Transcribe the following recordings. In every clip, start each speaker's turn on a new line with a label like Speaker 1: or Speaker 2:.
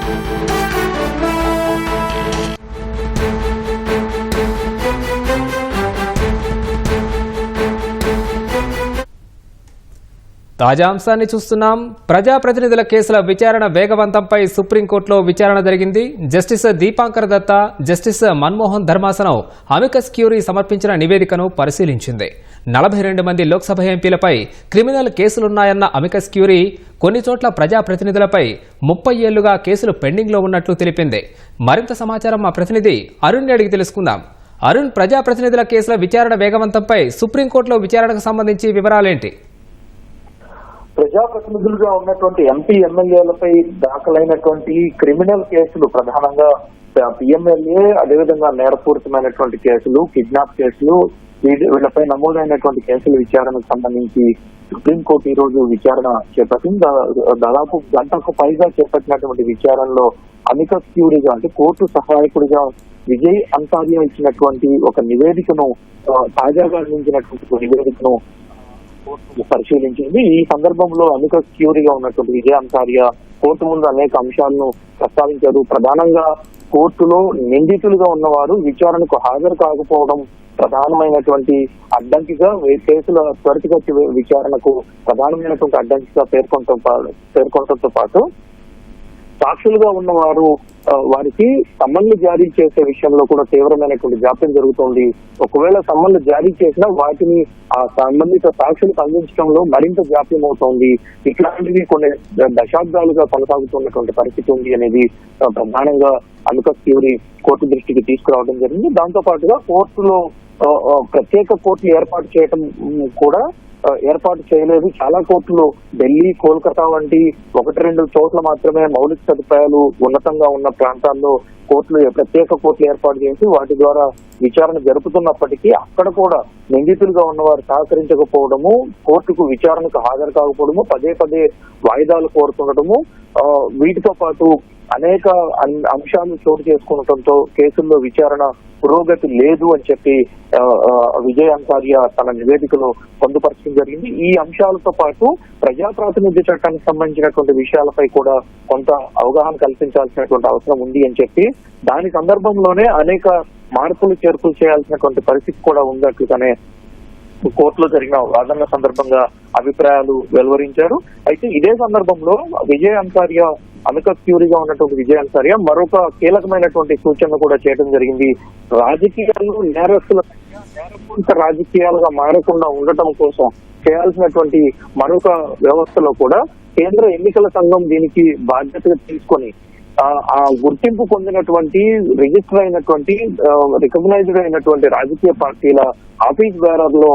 Speaker 1: Música తాజా అంశాన్ని చూస్తున్నాం. ప్రజాప్రతినిధుల కేసుల విచారణ వేగవంతంపై సుప్రీంకోర్టులో విచారణ జరిగింది. జస్టిస్ దీపాంకర్ దత్తా జస్టిస్ మన్మోహన్ ధర్మాసనం అమికస్ క్యూరీ సమర్పించిన నివేదికను పరిశీలించింది. నలభై రెండు మంది లోక్సభ ఎంపీలపై క్రిమినల్ కేసులున్నాయన్న అమికస్ క్యూరీ కొన్ని చోట్ల ప్రజాప్రతినిధులపై ముప్పై ఏళ్ళుగా కేసులు పెండింగ్లో ఉన్నట్లు తెలిపింది. మరింత సమాచారం మా ప్రతినిధి అరుణ్ అడిగి తెలుసుకుందాం. అరుణ్ ప్రజాప్రతినిధుల కేసుల విచారణ వేగవంతంపై సుప్రీంకోర్టులో విచారణకు సంబంధించి వివరాలేంటి?
Speaker 2: ప్రజాప్రతినిధులుగా ఉన్నటువంటి ఎంపీ ఎమ్మెల్యేలపై దాఖలైనటువంటి క్రిమినల్ కేసులు ప్రధానంగా పిఎంఎల్ఏ అదేవిధంగా నేరపూరితమైనటువంటి కేసులు కిడ్నాప్ కేసులు వీళ్ళపై నమోదైనటువంటి కేసుల విచారణకు సంబంధించి సుప్రీంకోర్టు ఈ రోజు విచారణ చేపట్టింది. దాదాపు గంటకు పైగా చేపట్టినటువంటి విచారణలో అమికస్ క్యూరీగా అంటే కోర్టు సహాయకుడిగా విజయ్ అంతార్య ఇచ్చినటువంటి ఒక నివేదికను తాజాగా అందించినటువంటి నివేదికను కోర్టు పరిశీలించింది. ఈ సందర్భంలో అనేక క్యూరీగా ఉన్నటువంటి విజయాంసార్య కోర్టు ముందు అనేక అంశాలను ప్రస్తావించారు. ప్రధానంగా కోర్టులో నిందితులుగా ఉన్నవారు విచారణకు హాజరు కాకపోవడం ప్రధానమైనటువంటి అడ్డంకిగా కేసుల త్వరితగతి విచారణకు ప్రధానమైనటువంటి అడ్డంకిగా పేర్కొనటం పేర్కొనటంతో పాటు సాక్షులుగా ఉన్నవారు వారు వారికి సమ్మన్లు జారీ చేసే విషయంలో కూడా తీవ్రమైనటువంటి జాప్యం జరుగుతోంది. ఒకవేళ సమ్మన్లు జారీ చేసినా వాటిని ఆ సంబంధిత సాక్షులకు అందించడంలో మరింత జాప్యం అవుతోంది. ఇట్లాంటివి కొన్ని దశాబ్దాలుగా కొనసాగుతున్నటువంటి పరిస్థితి ఉంది అనేది ప్రధానంగా అమికస్ థియరీ కోర్టు దృష్టికి తీసుకురావడం జరిగింది. దాంతో పాటుగా కోర్టులో ప్రత్యేక కోర్టులు ఏర్పాటు చేయడం కూడా ఏర్పాటు చేయలేదు. చాలా కోర్టులు ఢిల్లీ కోల్కతా వంటి ఒకటి రెండు చోట్ల మాత్రమే మౌలిక సదుపాయాలు ఉన్నతంగా ఉన్న ప్రాంతాల్లో కోర్టులు ప్రత్యేక కోర్టులు ఏర్పాటు చేసి వాటి ద్వారా విచారణ జరుపుతున్నప్పటికీ అక్కడ కూడా నిందితులుగా ఉన్నవారు సహకరించకపోవడము కోర్టుకు విచారణకు హాజరు కాకపోవడము పదే పదే వాయిదాలు కోరుతుండటము వీటితో పాటు అనేక అంశాలు చోటు చేసుకుండటంతో కేసుల్లో విచారణ పురోగతి లేదు అని చెప్పి విజయ్ అంసారియా తన నివేదికలో పొందుపరచడం జరిగింది. ఈ అంశాలతో పాటు ప్రజా ప్రాతినిధ్య చట్టానికి సంబంధించినటువంటి విషయాలపై కూడా కొంత అవగాహన కల్పించాల్సినటువంటి అవసరం ఉంది అని చెప్పి దాని సందర్భంలోనే అనేక మార్పులు చేర్పులు చేయాల్సినటువంటి పరిస్థితి కూడా ఉన్నట్లుగానే కోర్టులో జరిగిన వాదనల సందర్భంగా అభిప్రాయాలు వెలువరించారు. అయితే ఇదే సందర్భంలో విజయ్ అన్సారియా క్యూరీగా ఉన్నటువంటి విజయ్ అన్సారియా మరొక కీలకమైనటువంటి సూచన కూడా చేయడం జరిగింది. రాజకీయాలు నేరస్తుల నేరపూరిత రాజకీయాలుగా మారకుండా ఉండటం కోసం చేయాల్సినటువంటి మరొక వ్యవస్థలో కూడా కేంద్ర ఎన్నికల సంఘం దీనికి బాధ్యతగా తీసుకొని ఆ ఆ గుర్తింపు పొందినటువంటి రిజిస్టర్ అయినటువంటి రికగ్నైజ్డ్ అయినటువంటి రాజకీయ పార్టీల ఆఫీస్ బేరర్లో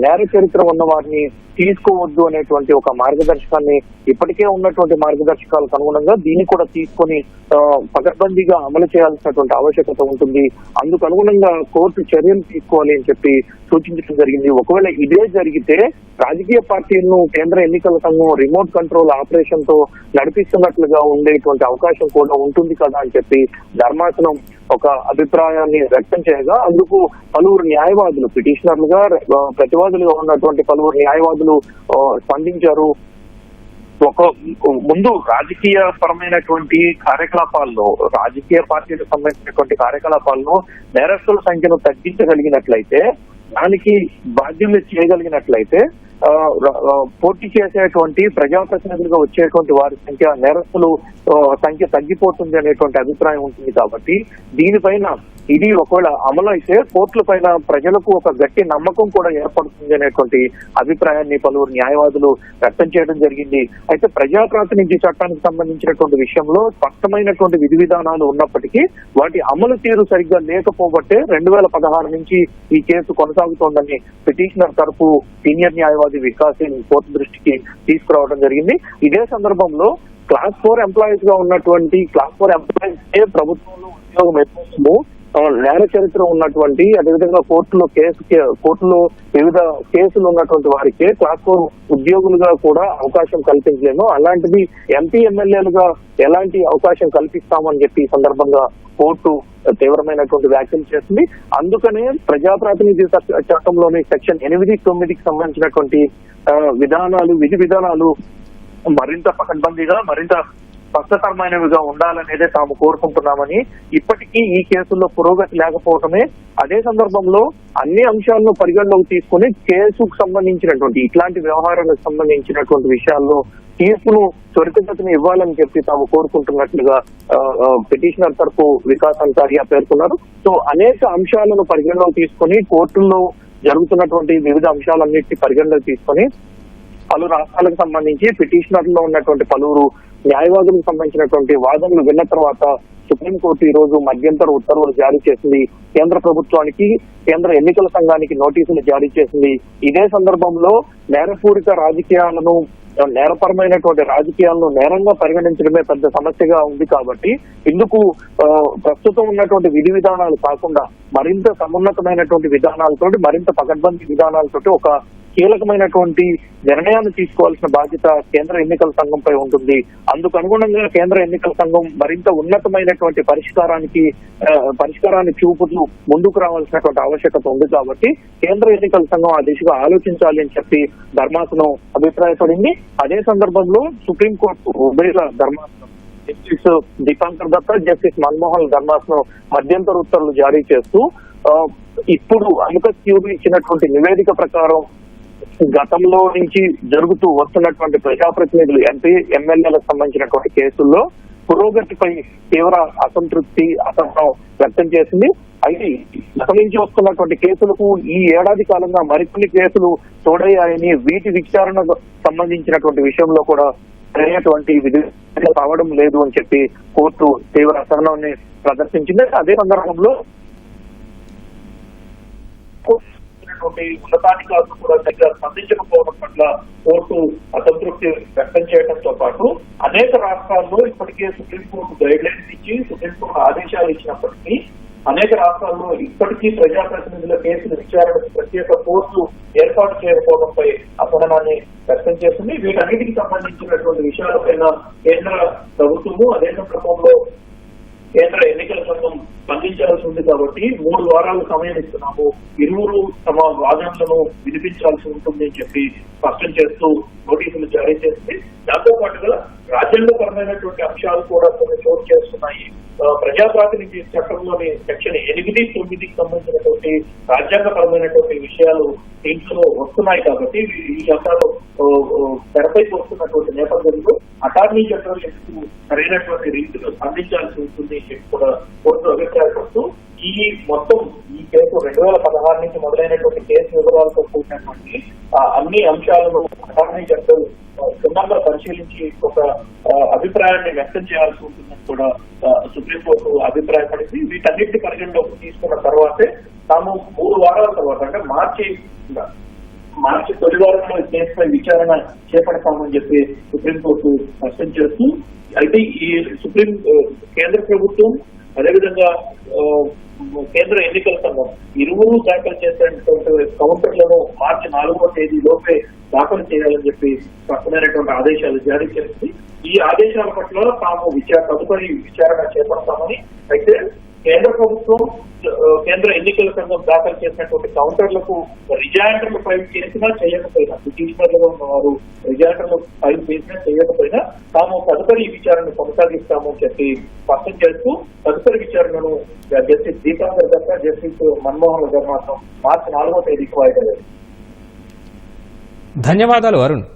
Speaker 2: నేర చరిత్ర ఉన్న వారిని తీసుకోవద్దు అనేటువంటి ఒక మార్గదర్శకాన్ని ఇప్పటికే ఉన్నటువంటి మార్గదర్శకాలకు అనుగుణంగా దీన్ని కూడా తీసుకొని ఆ, పకడ్బందీగా అమలు చేయాల్సినటువంటి ఆవశ్యకత ఉంటుంది. అందుకు అనుగుణంగా కోర్టు చర్యలు తీసుకోవాలి అని చెప్పి సూచించడం జరిగింది. ఒకవేళ ఇదే జరిగితే రాజకీయ పార్టీలను కేంద్ర ఎన్నికల సంఘం రిమోట్ కంట్రోల్ ఆపరేషన్తో నడిపిస్తున్నట్లుగా ఉండేటువంటి అవకాశం కూడా ఉంటుంది కదా అని చెప్పి ధర్మాసనం ఒక అభిప్రాయాన్ని వ్యక్తం చేయగా అందుకు పలువురు న్యాయవాదులు పిటిషనర్లుగా ప్రతివాదులుగా ఉన్నటువంటి పలువురు న్యాయవాదులు స్పందించారు. ఒక ముందు రాజకీయ పరమైనటువంటి కార్యకలాపాల్లో రాజకీయ పార్టీలకు సంబంధించినటువంటి కార్యకలాపాల్లో నేరస్తుల సంఖ్యను తగ్గించగలిగినట్లయితే దానికి బాధ్యులు చేయగలిగినట్లయితే పోటీ చేసేటువంటి ప్రజాప్రతినిధులుగా వచ్చేటువంటి వారి సంఖ్య నేరస్తులు సంఖ్య తగ్గిపోతుంది అనేటువంటి అభిప్రాయం ఉంటుంది కాబట్టి దీనిపైన ఇది ఒకవేళ అమలు అయితే కోర్టుల పైన ప్రజలకు ఒక గట్టి నమ్మకం కూడా ఏర్పడుతుంది అనేటువంటి అభిప్రాయాన్ని పలువురు న్యాయవాదులు వ్యక్తం చేయడం జరిగింది. అయితే ప్రజాప్రాతినిధ్య చట్టానికి సంబంధించినటువంటి విషయంలో స్పష్టమైనటువంటి విధి విధానాలు ఉన్నప్పటికీ వాటి అమలు తీరు సరిగ్గా లేకపోబట్టే రెండు వేల పదహారు నుంచి ఈ కేసు కొనసాగుతోందని పిటిషనర్ తరపు సీనియర్ న్యాయవాది వికాస్ సింగ్ కోర్టు దృష్టికి తీసుకురావడం జరిగింది. ఇదే సందర్భంలో క్లాస్ ఫోర్ ఎంప్లాయీస్గా ఉన్నటువంటి క్లాస్ ఫోర్ ఎంప్లాయీస్ ప్రభుత్వంలో ఉద్యోగం ఎక్కువ నేర చరిత్ర ఉన్నటువంటి అదేవిధంగా కోర్టులో కేసు కోర్టులో వివిధ కేసులు ఉన్నటువంటి వారికి క్లాస్ ఫోర్ ఉద్యోగులుగా కూడా అవకాశం కల్పించలేము. అలాంటిది ఎంపీ ఎమ్మెల్యేలుగా ఎలాంటి అవకాశం కల్పిస్తామని చెప్పి ఈ సందర్భంగా కోర్టు తీవ్రమైనటువంటి వ్యాఖ్యలు చేస్తుంది అందుకనే ప్రజాప్రాతినిధ్య చట్టంలోని సెక్షన్ ఎనిమిది తొమ్మిదికి సంబంధించినటువంటి విధానాలు విధి విధానాలు మరింత పకడ్బందీగా మరింత స్పష్టతరమైనవిగా ఉండాలనేదే తాము కోరుకుంటున్నామని ఇప్పటికీ ఈ కేసుల్లో పురోగతి లేకపోవటమే అదే సందర్భంలో అన్ని అంశాలను పరిగణలోకి తీసుకుని కేసుకు సంబంధించినటువంటి ఇట్లాంటి వ్యవహారాలకు సంబంధించినటువంటి విషయాల్లో తీర్పును త్వరితగతిని ఇవ్వాలని చెప్పి తాము కోరుకుంటున్నట్లుగా పిటిషనర్ తరపు వికాస్ అంతారియా పేర్కొన్నారు. సో అనేక అంశాలను పరిగణలోకి తీసుకొని కోర్టుల్లో జరుగుతున్నటువంటి వివిధ అంశాలన్నింటినీ పరిగణలోకి తీసుకొని పలు రాష్ట్రాలకు సంబంధించి పిటిషనర్లో ఉన్నటువంటి పలువురు న్యాయవాదులకు సంబంధించినటువంటి వాదనలు విన్న తర్వాత సుప్రీంకోర్టు ఈ రోజు మధ్యంతర ఉత్తర్వులు జారీ చేసింది. కేంద్ర ప్రభుత్వానికి కేంద్ర ఎన్నికల సంఘానికి నోటీసులు జారీ చేసింది. ఇదే సందర్భంలో నేరపూరిత రాజకీయాలను నేరపరమైనటువంటి రాజకీయాలను నేరంగా పరిగణించడమే పెద్ద సమస్యగా ఉంది కాబట్టి ఇందుకు ప్రస్తుతం ఉన్నటువంటి విధి విధానాలు కాకుండా మరింత సమున్నతమైనటువంటి విధానాలతోటి మరింత పకడ్బందీ విధానాలతోటి ఒక కీలకమైనటువంటి నిర్ణయాన్ని తీసుకోవాల్సిన బాధ్యత కేంద్ర ఎన్నికల సంఘంపై ఉంటుంది. అందుకు అనుగుణంగా కేంద్ర ఎన్నికల సంఘం మరింత ఉన్నతమైనటువంటి పరిష్కారానికి పరిష్కారాన్ని చూపుతూ ముందుకు రావాల్సినటువంటి ఆవశ్యకత ఉంది కాబట్టి కేంద్ర ఎన్నికల సంఘం ఆ దిశగా ఆలోచించాలి అని చెప్పి ధర్మాసనం అభిప్రాయపడింది. అదే సందర్భంలో సుప్రీంకోర్టు ఉభయల ధర్మాసనం జస్టిస్ దీపాంకర్ దత్తా జస్టిస్ మన్మోహన్ ధర్మాసనం మధ్యంతర ఉత్తర్వులు జారీ చేస్తూ ఇప్పుడు అనుక క్యూబీ ఇచ్చినటువంటి నివేదిక ప్రకారం గతంలో నుంచి జరుగుతూ వస్తున్నటువంటి ప్రజాప్రతినిధులు ఎంపీ ఎమ్మెల్యేలకు సంబంధించినటువంటి కేసుల్లో పురోగతిపై తీవ్ర అసంతృప్తి అసహనం వ్యక్తం చేసింది. అయితే గతం నుంచి వస్తున్నటువంటి కేసులకు ఈ ఏడాది కాలంగా మరికొన్ని కేసులు తోడయ్యాయని వీటి విచారణకు సంబంధించినటువంటి విషయంలో కూడా సరైనటువంటి విధి రావడం లేదు అని చెప్పి కోర్టు తీవ్ర అసహనాన్ని ప్రదర్శించింది. అదే సందర్భంలో ఉన్నటువంటి ఉన్నతాధికారులు కూడా సరిగ్గా స్పందించకపోవడం పట్ల కోర్టు అసంతృప్తి వ్యక్తం చేయడంతో పాటు అనేక రాష్ట్రాల్లో ఇప్పటికే సుప్రీంకోర్టు గైడ్ లైన్స్ ఇచ్చి సుప్రీంకోర్టు ఆదేశాలు ఇచ్చినప్పటికీ అనేక రాష్ట్రాల్లో ఇప్పటికీ ప్రజాప్రతినిధుల కేసుల విచారణకు ప్రత్యేక కోర్టు ఏర్పాటు చేయకపోవడంపై అసహనాన్ని వ్యక్తం చేస్తుంది. వీటన్నిటికి సంబంధించినటువంటి విషయాలపైన కేంద్ర ప్రభుత్వము అదే సందర్భంలో కేంద్ర ఎన్నికల సంఘం స్పందించాల్సి ఉంది కాబట్టి మూడు వారాలు సమయం ఇస్తున్నాము. ఇరువురు తమ వాదనలను వినిపించాల్సి ఉంటుంది అని చెప్పి స్పష్టం చేస్తూ నోటీసులు జారీ చేసింది దాంతో పాటుగా రాజ్యాంగపరమైనటువంటి అంశాలు కూడా కొన్ని చోటు చేస్తున్నాయి. ఆ, చట్టంలోని సెక్షన్ ఎనిమిది తొమ్మిదికి సంబంధించినటువంటి రాజ్యాంగపరమైనటువంటి విషయాలు దీంట్లో వస్తున్నాయి కాబట్టి ఈ- ఈ అంశాలు తెరపైకి వస్తున్నటువంటి నేపథ్యంలో అటార్నీ జనరల్ ఎందుకు సరైనటువంటి రీతిలో స్పందించాల్సి ఉంటుంది అని చెప్పి కూడా కోర్టు అభిప్రాయపడుతూ ఈ మొత్తం ఈ కేసు రెండు వేల పదహారు నుంచి మొదలైనటువంటి కేసు వివరాలతో కూడినటువంటి ఆ, అన్ని అంశాలను అటార్నీ జనరల్ ఆ, క్షుణ్ణంగా పరిశీలించి ఒక అభిప్రాయాన్ని వ్యక్తం చేయాల్సి ఉంటుందని కూడా సుప్రీంకోర్టు అభిప్రాయపడింది. వీటన్నిటిని పరిగణలోకి తీసుకున్న తర్వాతే తాము మూడు వారాల తర్వాత అంటే మార్చి మార్చి తొలి వారంలో కేసుపై విచారణ చేపడతామని చెప్పి సుప్రీంకోర్టు స్పష్టం చేస్తూ అయితే ఈ సుప్రీం కేంద్ర ప్రభుత్వం అదేవిధంగా కేంద్ర ఎన్నికల సంఘం ఇరువురు దాఖలు చేసినటువంటి కౌంటర్లను మార్చి నాలుగవ తేదీ లోపే దాఖలు చేయాలని చెప్పి స్పష్టమైనటువంటి ఆదేశాలు జారీ చేసింది ఈ ఆదేశాల పట్ల తాము విచార తదుపరి విచారణ చేపడతామని అయితే కేంద్ర ప్రభుత్వం కేంద్ర ఎన్నికల సంఘం దాఖలు చేసినటువంటి కౌంటర్లకు రిజాయింటర్లు ఫైల్ చేసినా చేయకపోయినా పిటిషనర్లుగా ఉన్నవారు రిజాయింటర్లు ఫైల్ చేసినా చేయకపోయినా తాము తదుపరి విచారణ కొనసాగిస్తాము చెప్పి స్పష్టం చేస్తూ తదుపరి విచారణను జస్టిస్ దీపాంకర్ దత్త జస్టిస్ మన్మోహన్ ధర్మాసం మార్చి నాలుగో తేదీకి వాయిదా
Speaker 1: ధన్యవాదాలు అరుణ్.